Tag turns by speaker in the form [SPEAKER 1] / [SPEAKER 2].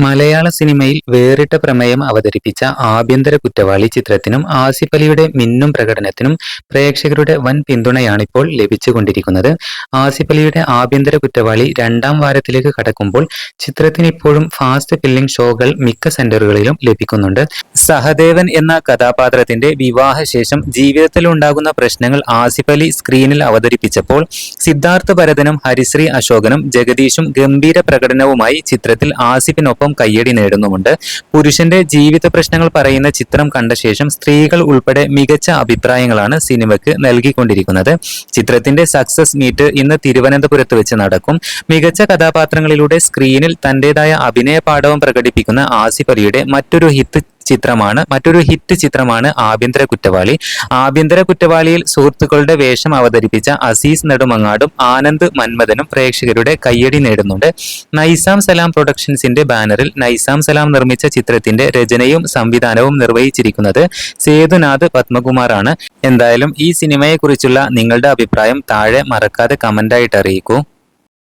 [SPEAKER 1] മലയാള സിനിമയിൽ വേറിട്ട പ്രമേയം അവതരിപ്പിച്ച ആഭ്യന്തര കുറ്റവാളി ചിത്രത്തിനും ആസിഫ് അലിയുടെ മിന്നും പ്രകടനത്തിനും പ്രേക്ഷകരുടെ വൻ പിന്തുണയാണിപ്പോൾ ലഭിച്ചുകൊണ്ടിരിക്കുന്നത്. ആസിഫ് അലിയുടെ ആഭ്യന്തര കുറ്റവാളി രണ്ടാം വാരത്തിലേക്ക് കടക്കുമ്പോൾ ചിത്രത്തിന് ഇപ്പോഴും ഫാസ്റ്റ് ഫില്ലിംഗ് ഷോകൾ മിക്ക സെന്ററുകളിലും ലഭിക്കുന്നുണ്ട്. സഹദേവൻ എന്ന കഥാപാത്രത്തിന്റെ വിവാഹശേഷം ജീവിതത്തിൽ ഉണ്ടാകുന്ന പ്രശ്നങ്ങൾ ആസിഫ് അലി സ്ക്രീനിൽ അവതരിപ്പിച്ചപ്പോൾ സിദ്ധാർത്ഥ ഭരതനും ഹരിശ്രീ അശോകനും ജഗദീഷും ഗംഭീര പ്രകടനവുമായി ചിത്രത്തിൽ ആസിഫിനൊപ്പം കയ്യടി നേടുന്നുമുണ്ട്. പുരുഷന്റെ ജീവിത പ്രശ്നങ്ങൾ പറയുന്ന ചിത്രം കണ്ട ശേഷം സ്ത്രീകൾ ഉൾപ്പെടെ മികച്ച അഭിപ്രായങ്ങളാണ് സിനിമയ്ക്ക് നൽകിക്കൊണ്ടിരിക്കുന്നത്. ചിത്രത്തിന്റെ സക്സസ് മീറ്റ് ഇന്ന് തിരുവനന്തപുരത്ത് വെച്ച് നടക്കും. മികച്ച കഥാപാത്രങ്ങളിലൂടെ സ്ക്രീനിൽ തന്റേതായ അഭിനയ പാഠവും പ്രകടിപ്പിക്കുന്ന ആസിഫ് അലിയുടെ മറ്റൊരു ഹിറ്റ് ചിത്രമാണ് മറ്റൊരു ഹിറ്റ് ചിത്രമാണ് ആഭ്യന്തര കുറ്റവാളി. ആഭ്യന്തര കുറ്റവാളിയിൽ സുഹൃത്തുക്കളുടെ വേഷം അവതരിപ്പിച്ച അസീസ് നെടുമങ്ങാടും ആനന്ദ് മന്മഥനും പ്രേക്ഷകരുടെ കയ്യടി നേടുന്നുണ്ട്. നൈസാം സലാം പ്രൊഡക്ഷൻസിന്റെ ബാനറിൽ നൈസാം സലാം നിർമ്മിച്ച ചിത്രത്തിന്റെ രചനയും സംവിധാനവും നിർവഹിച്ചിരിക്കുന്നത് സേതുനാഥ് പത്മകുമാറാണ്. എന്തായാലും ഈ സിനിമയെക്കുറിച്ചുള്ള നിങ്ങളുടെ അഭിപ്രായം താഴെ മറക്കാതെ കമന്റായിട്ട് അറിയിക്കൂ.